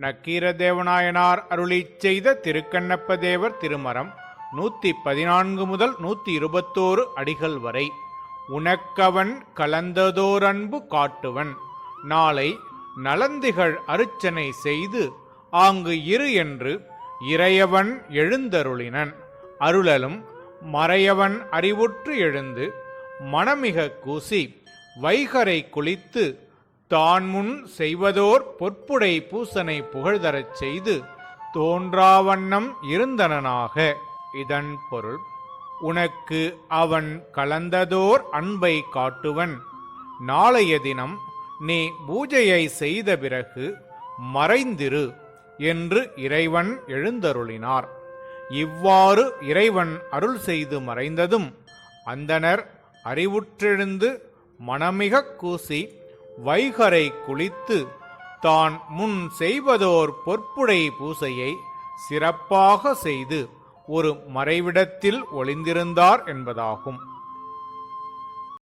நக்கீரதேவநாயனார் அருளி செய்த திருக்கண்ணப்ப தேவர் திருமரம் நூத்தி பதினான்கு முதல் நூத்தி இருபத்தோரு அடிகள் வரை. உனக்கவன் கலந்ததோரன்பு காட்டுவன். நாளை நலந்திகள் அருச்சனை செய்து ஆங்கு இரு என்று இறையவன் எழுந்தருளினன். அருளலும் மறையவன் அறிவுற்று எழுந்து மனமிக கூசி வைகரை குளித்து தான் முன் செய்வதோர் பொற்புடை பூசனை புகழ்தரச் செய்து தோன்றாவண்ணம் இருந்தனனாக. இதன் பொருள் உனக்கு அவன் கலந்ததோர் அன்பை காட்டுவன். நாளைய தினம் நீ பூஜையை செய்த பிறகு மறைந்திரு என்று இறைவன் எழுந்தருளினார். இவ்வாறு இறைவன் அருள் செய்து மறைந்ததும் அந்தணர் அறிவுற்றெழுந்து மனமிகக் கூசி வைகரை குளித்து தான் முன் செய்வதோர் பொற்புடை பூசையை சிறப்பாக செய்து ஒரு மறைவிடத்தில் ஒளிந்திருந்தார் என்பதாகும்.